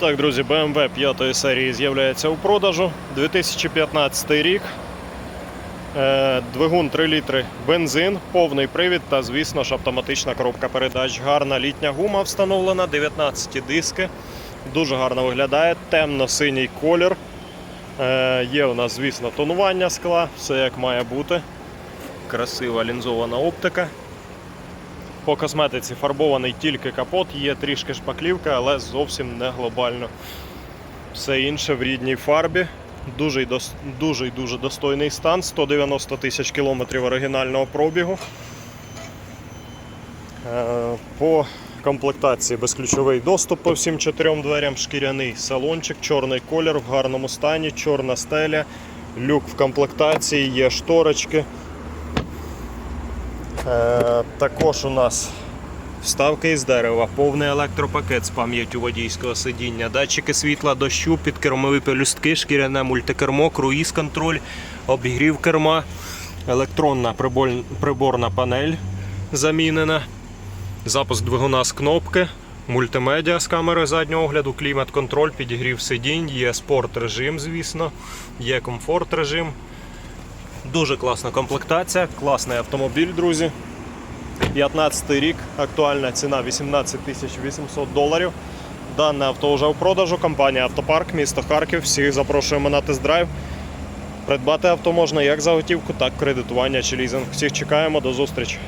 Так, друзі, BMW 5 серії з'являється у продажу. 2015 рік. Е, Двигун 3 літри бензин, повний привід та, звісно ж, автоматична коробка передач. Гарна літня гума встановлена, 19 диски. Дуже гарно виглядає, темно-синій колір. Е, Є у нас, звісно, тонування скла, все як має бути. Красива лінзована оптика. По косметиці фарбований тільки капот, є трішки шпаклівка, але зовсім не глобально. Все інше в рідній фарбі. Дуже дуже дуже достойний стан. 190 тисяч кілометрів оригінального пробігу. Е, По комплектації безключовий доступ по всім чотирьом дверям, шкіряний салончик, чорний колір в гарному стані, чорна стеля, люк в комплектації, є шторочки. Е, також у нас вставки із дерева, повний електропакет з пам'яттю водійського сидіння, датчики світла, дощу, підкермові пелюстки, шкіряне мультикермо, круїз контроль, обігрів керма, електронна приборна панель замінена, запуск двигуна з кнопки. Мультимедіа з камери заднього огляду, клімат-контроль, підігрів сидінь, є спорт режим, звісно, є комфорт режим. Дуже класна комплектація, класний автомобіль, друзі. 15 рік, актуальна ціна 18 800 доларів. Дане авто вже в продажу. Компанія Автопарк, місто Харків. Всіх запрошуємо на тест-драйв. Придбати авто можна як за готівку, так і кредитування чи лізинг. Всіх чекаємо, до зустрічі.